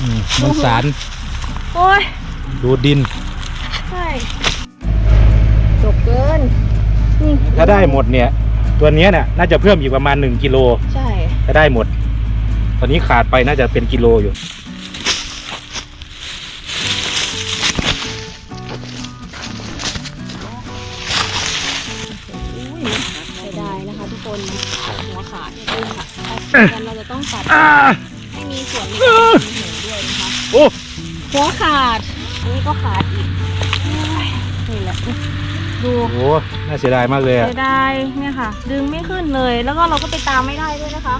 อืมมันสารโอ้ยดูดดิน ใช่จบเกินนี่ถ้าได้หมดเนี่ย ตัวเนี้ยเนี่ยน่าจะเพิ่มอีกประมาณ1กิโลใช่ ถ้าได้หมด ตอนนี้ขาดไปน่าจะเป็นกิโลอยู่อุ้ยเสียดายนะคะทุกคนหัวขาดนี่ค่ะถ้ากันเราจะต้องตัดให้มีส่วนในการ โอ้หัวขาด อันนี้ก็ขาดอีกโอ้ยนี่แหละ ดูโหน่าเสียดายมากเลยอะเสียดายเนี่ยค่ะ ดึงไม่ขึ้นเลย แล้วก็เราก็ไปตามไม่ได้ด้วยนะคะ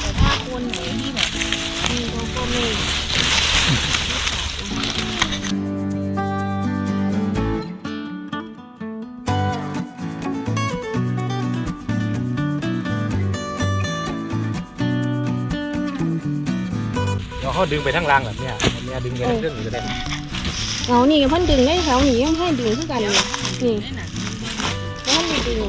แต่ถ้าคนไหนที่แบบมีโลโก้เม เดี๋ยวเขาดึงไปทั้งรังแบบเนี้ยเนี่ยดึงไปทั้งเครื่องอยู่ก็ได้เอานี่เพิ่นดึงได้แถวนี้ยังให้ดึงขึ้นกันเลยนี่แล้วมันดึง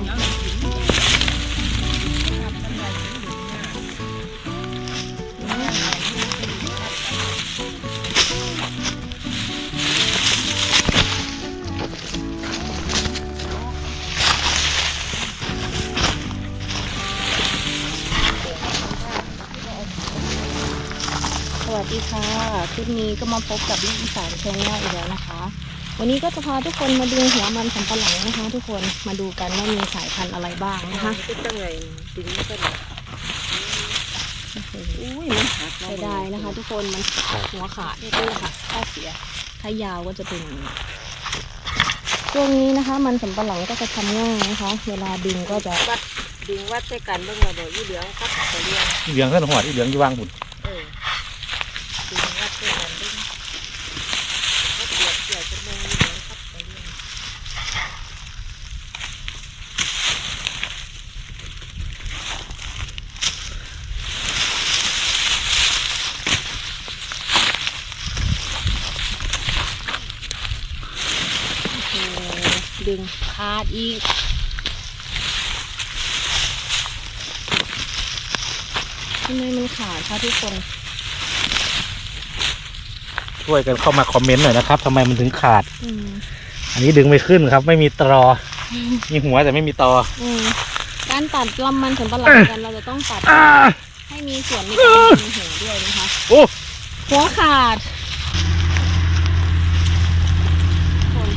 ค่ะคลิปนี้ก็มาพบกับลูกอีสานแชนแนลอีกแล้วนะคะ วันนี้ก็จะพาทุกคนมาดูหัวมันสำปะหลังนะคะ ทุกคนมาดูกันว่ามีสายพันธุ์อะไรบ้างนะคะเป็นจังไงดึงกันอุ้ยมันเสียดายนะคะ ทุกคนมันหัวขาดนี่ค่ะถ้าเสียถ้ายาวก็จะเป็นอย่างนี้ช่วงนี้นะคะ มันสำปะหลังก็จะทำง่ายนะคะ เวลาดึงก็จะวัดดึงวัดใส่กันเบิ่งว่าบ่อยู่เหลืองครับตะเลียงเหลืองขึ้นหัวที่เหลืองอยู่วางหุ่น เออดึงวัดใส่กันเบิ่งวัดเดียวเดียวจะเบิ่งอยู่เหลืองครับตะเลียง โอ้โหดึ งขาดอีกทำไมมันขาดคะทุกคน ช่วยกันเข้ามาคอมเมนต์หน่อยนะครับทำไมมันถึงขาด อืมอันนี้ดึงไม่ขึ้นครับ ไม่มีตรอ มีหัวแต่ไม่มีตออืมการตัดลำมันสำปะหลังกันเราจะต้องตัดอ่าให้มีส่วนในการกินหูด้วยนะคะ โอ้หัวขาดคน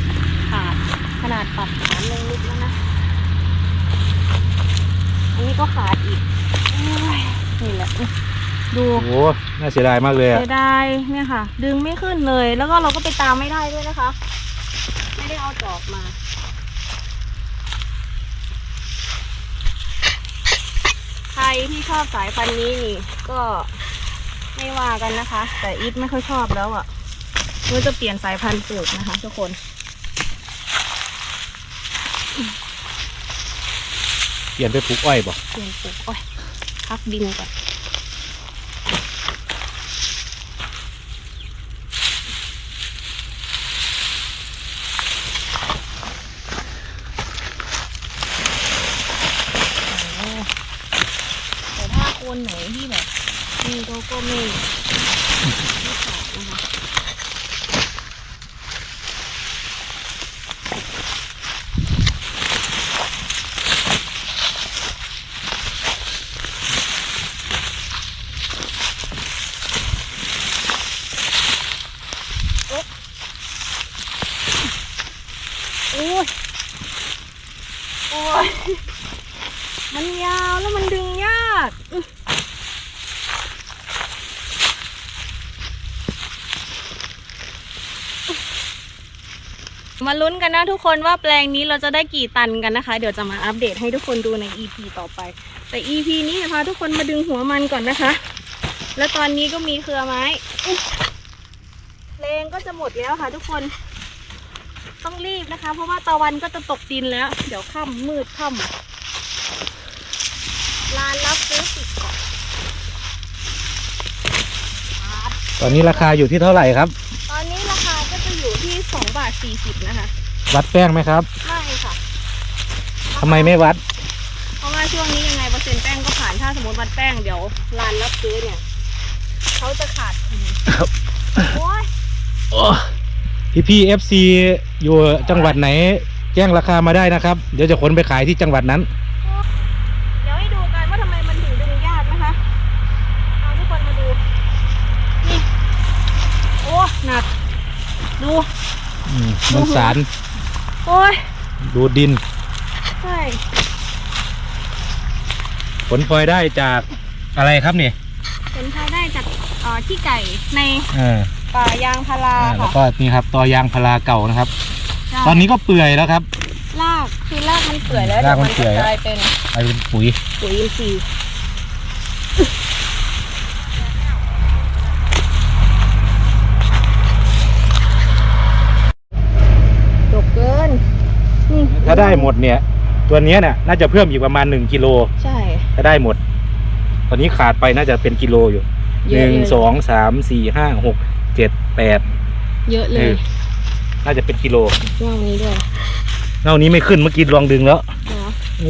ขาด ข นาดตัดฐานลงลึกแล้วนะ อันนี้ก็ขาดอีกโอ้ยนี่แหละ ดูโหน่าเสียดายมากเลยอะเสียดายเนี่ยค่ะ ดึงไม่ขึ้นเลย แล้วก็เราก็ไปตามไม่ได้ด้วยนะคะ ไม่ได้เอาจอบมา ใครที่ชอบสายพันธุ์นี้นี่ ก็ไม่ว่ากันนะคะ แต่อีทไม่ค่อยชอบแล้วอะ่ะเราจะเปลี่ยนสายพันธุ์ปลูกนะคะ ทุกคน เปลี่ยนไปปลูกอ้อยบ่เปลี่ยนปลูกอ้อยพักดินก่อนแต่ถ้าคนไหนที่แบบมีโลโก้เมฆไม่ขาดนะคะโอ้ย โอ้ย มันยาวแล้วมันดึงยากอื้อ มาลุ้นกันนะทุกคนว่าแปลงนี้เราจะได้กี่ตันกันนะคะ เดี๋ยวจะมาอัปเดตให้ทุกคนดูใน EP ต่อไป แต่ EP นี้จะพาทุกคนมาดึงหัวมันก่อนนะคะ แล้วตอนนี้ก็มีเครือไม้อุ๊ยแรงก็จะหมดแล้วค่ะทุกคน ต้องรีบนะคะ เพราะว่าตะวันก็จะตกดินแล้ว เดี๋ยวค่ำมืดค่ำร้านรับซื้อติดเกาะตอนนี้ราคาอยู่ที่เท่าไหร่ครับ ตอนนี้ราคาก็จะ อยู่ที่2บาท40นะคะ วัดแป้งไหมครับไม่ค่ะทำไมไม่วัด เพราะว่าช่วงนี้ยังไงเปอร์เซ็นต์แป้งก็ผ่านถ้าสมมติวัดแป้งเดี๋ยวร้านรับซื้อเนี่ยเขาจะขาดทุนครับ โอ้ยพี่พี่เอฟซีอยู่จังหวัดไหน แจ้งราคามาได้นะครับ เดี๋ยวจะขนไปขายที่จังหวัดนั้น เดี๋ยวให้ดูกันว่าทำไมมันถึงดึงยากนะคะเอาทุกคนมาดูนี่โอ้หนักดู อืมมันสารโอ้ยดูดดิน ใช่ผลพลอยได้จากอะไรครับนี่ผลพลอยได้จากเอ่อที่ไก่ในเออป่ายางพาราอ่าแล้วค่ะก็นี่ครับตอยางพาราเก่านะครับ ใช่ตอนนี้ก็เปื่อยแล้วครับ รากคือรากมันเปื่อยแล้วรากเดี๋ยวมัมันนเปื่จะอยกลายเป็นไปเป็นปุ๋ยปุ๋ยอินทรีย์ดกเกิน นี่ ถ้าได้หมดเนี่ย ตัวเนี้ยเนี่ยน่าจะเพิ่มอีกประมาณ1กิโลใช่ ถ้าได้หมด ตอนนี้ขาดไปน่าจะเป็นกิโลอยู่เยหอะนึ่งเลย สองสามสี่ห้าหกเจ็ดแปดเยอะเลเอยอน่าจะเป็นกิโลว่างนี้ด้วยเท่านี้ไม่ขึ้นเมื่อกี้ลองดึงแล้ว เนาะเ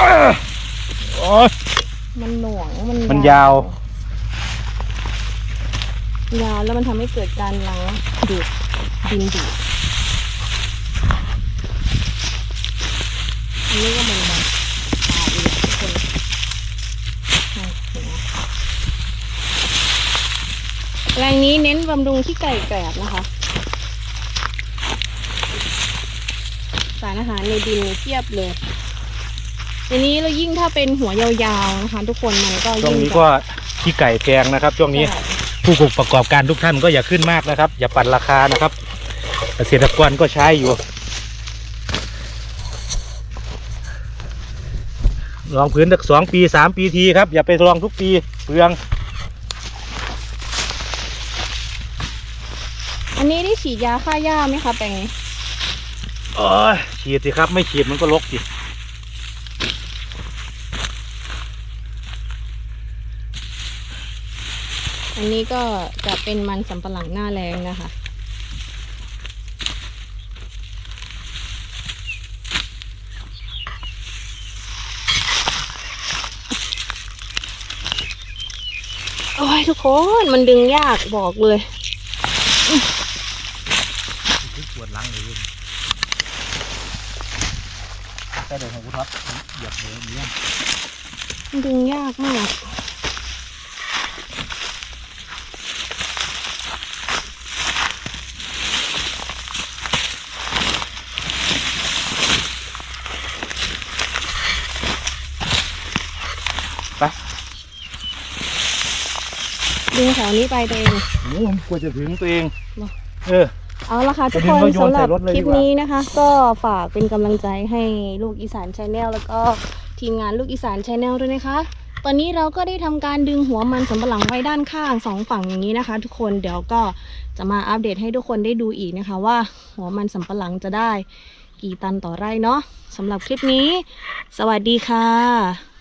ออโอ๊ย มันหน่วงมันมันยาว ยาวแล้วมันทำให้เกิดการล้างดูดดินดูดอันนี้ก็เหมือนกันตายเลยทุกคนนี่เห็นไหมแรง นี้เน้นบำรุงที่ไก่แกรบนะคะ สารอาหารในดินเทียบเลยอันนี้เรายิ่งถ้าเป็นหัวยาวๆนะคะทุกคนมันก็ช่วงยิ่งนี้จะ ก็ขี้ไก่แพงนะครับ ช่วงนี้ใช่ ผู้ประกอบการทุกท่านก็อย่าขึ้นมากนะครับ อย่าปั่นราคานะครับ เกษตรกรก็ใช้อยู่ลองพื้นสักสองปีสามปีทีครับ อย่าไปลองทุกปีเปลือง อันนี้ได้ ฉีดยาฆ่าหญ้าไหมคะแปลงนี้โอ้ยฉีดสิครับ ไม่ฉีดมันก็ลกสิอันนี้ก็จะเป็นมันสำปะหลังหน้าแรงนะคะ โอ้ยทุกคนมันดึงยากบอกเลย ปวดหลังเลย แต่เดี๋ยวของคุณท็อปเหยียบเลยเนี่ยมันดึงยากมากไปดึงแถวนี้ไปตัวเองโอ้ผมกลัวจะถึงตัวเองเหรอเออ เอาละค่ะทุกจะคนดึงเขาโยนสำหรับใส่รถเลยคลิปดีกว่านี้นะคะ ก็ฝากเป็นกำลังใจให้ลูกอีสานชาแนลแล้วก็ทีมงานลูกอีสานชาแนลด้วยนะคะ ตอนนี้เราก็ได้ทำการดึงหัวมันสำปะหลังไว้ด้านข้างสองฝั่งอย่างนี้นะคะ ทุกคนเดี๋ยวก็จะมาอัปเดตให้ทุกคนได้ดูอีกนะคะ ว่าหัวมันสำปะหลังจะได้กี่ตันต่อไร่เนาะสำหรับคลิปนี้ สวัสดีค่ะ